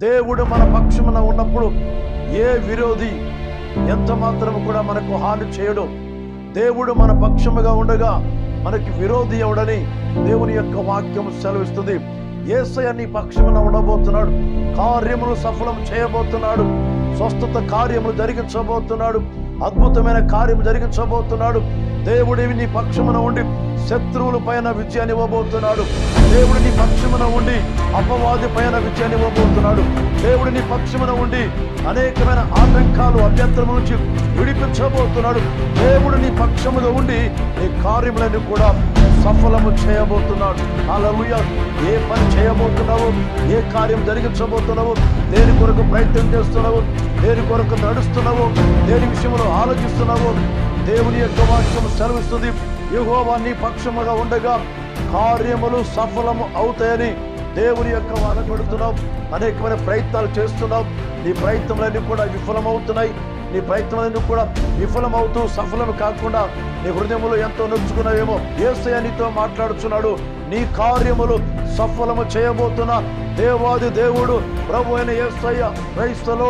దేవుడు మన పక్షమున ఉన్నప్పుడు ఏ విరోధి ఎంత మాత్రం కూడా మనకు హాని చేయడు. దేవుడు మన పక్షముగా ఉండగా మనకి విరోధి ఎవడని దేవుని యొక్క వాక్యం సెలవిస్తుంది. ఏసయ నీ పక్షమున ఉండబోతున్నాడు. కార్యమును సఫలం చేయబోతున్నాడు. స్వస్థత కార్యములు జరిగించబోతున్నాడు. అద్భుతమైన కార్యము జరిగించబోతున్నాడు. దేవుడి నీ పక్షమున ఉండి శత్రువుల పైన విజయాన్ని ఇవ్వబోతున్నాడు. దేవుడి నీ పక్షమున ఉండి అపవాది పైన విజయాన్ని ఇవ్వబోతున్నాడు. దేవుడి నీ పక్షమున ఉండి అనేకమైన ఆటంకాలు అభ్యంతరం నుంచి విడిపించబోతున్నాడు. దేవుడు నీ పక్షముగా ఉండి నీ కార్యములన్నీ కూడా సఫలము చేయబోతున్నాడు. అలలుయ ఏ పని చేయబోతున్నావు? ఏ కార్యం జరిగించబోతున్నావు? దేని కొరకు ప్రయత్నం చేస్తున్నావు? దేని కొరకు నడుస్తున్నావు దేని విషయంలో ఆలోచిస్తున్నావు దేవుని యొక్క వాక్యం సెలవిస్తుంది. యెహోవా నీ పక్షముగా ఉండగా కార్యములు సఫలము అవుతాయని దేవుని యొక్క వాదపడుతున్నావు అనేకమైన ప్రయత్నాలు చేస్తున్నావు నీ ప్రయత్నములన్నీ కూడా విఫలమవుతున్నాయి. నీ ప్రయత్నాలన్నీ కూడా విఫలమవుతూ సఫలం కాకుండా నీ హృదయంలో ఎంతో నొచ్చుకున్నావేమో ఏసయ నీతో మాట్లాడుచున్నాడు. నీ కార్యములు సఫలము చేయబోతున్న దేవాది దేవుడు ప్రభు అయిన ఏసయ్య క్రైస్తలో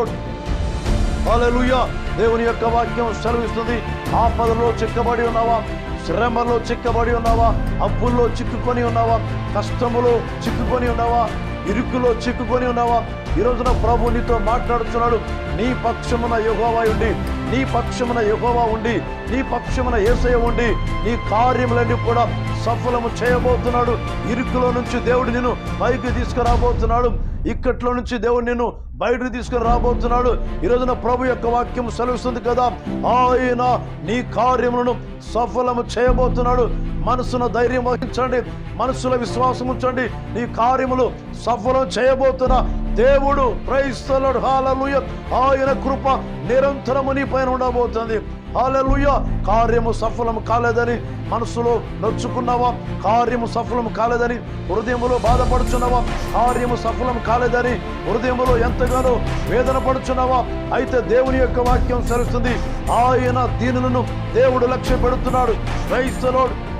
హల్లెలూయా. దేవుని యొక్క వాక్యం సెలవిస్తుంది. ఆపదలో చిక్కబడి ఉన్నావా? శ్రమలో చిక్కబడి ఉన్నావా? అప్పుల్లో చిక్కుకొని ఉన్నావా? కష్టములో చిక్కుకొని ఉన్నావా? ఇరుకులో చిక్కుకొని ఉన్నావా? ఈ రోజున ప్రభు నీతో మాట్లాడుతున్నాడు. నీ పక్షమున యుగోవా ఉండి నీ పక్షమున యుగోవా ఉండి నీ పక్షమున ఏసయ ఉండి నీ కార్యములన్నీ కూడా సఫలము చేయబోతున్నాడు. ఇరుకులో నుంచి దేవుడు నిన్ను పైకి తీసుకురాబోతున్నాడు. ఇక్కట్లో నుంచి దేవుడు నిన్ను బయటకు తీసుకుని రాబోతున్నాడు ఈ రోజున ప్రభు యొక్క వాక్యం సెలవుస్తుంది కదా. ఆయన నీ కార్యములను సఫలము చేయబోతున్నాడు. మనసున ధైర్యం వహించండి. మనసులో విశ్వాసం ఉంచండి. నీ కార్యములు సఫలం చేయబోతున్న దేవుడు క్రైస్తలుడు హాలలుయ ఆయన కృప నిరంతరము నీ పైన ఉండబోతుంది. హాలలుయ కార్యము సఫలం కాలేదని మనసులో నొచ్చుకున్నావా? కార్యము సఫలం కాలేదని హృదయములో బాధపడుచున్నావా? కార్యము సఫలం కాలేదని హృదయములో ఎంతగానో వేదన పడుచున్నావా? అయితే దేవుని యొక్క వాక్యం సరుస్తుంది ఆయన దీనులను దేవుడు లక్ష్య పెడుతున్నాడు. క్రైస్తలోడు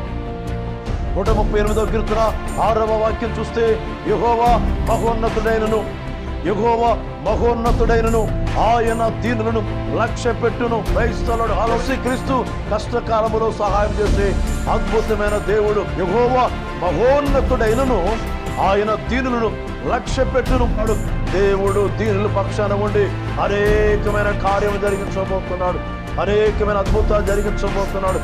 నూట ముప్పై ఎనిమిదో కీర్తన ఆరవ వాక్యం చూస్తే యహోవా మహోన్నతుడైనను యహోవా మహోన్నతుడైనను ఆయన దీనులను లక్ష్య పెట్టును క్రైస్తవుడు అలసి క్రీస్తు కష్టకాలములో సహాయం చేసే అద్భుతమైన దేవుడు యహోవా మహోన్నతుడైనను ఆయన దీనులను లక్ష్య పెట్టును వాడు దేవుడు దీనుల పక్షాన ఉండి అనేకమైన కార్యం జరిగించబోతున్నాడు. అనేకమైన అద్భుతాలు జరిగించబోతున్నాడు.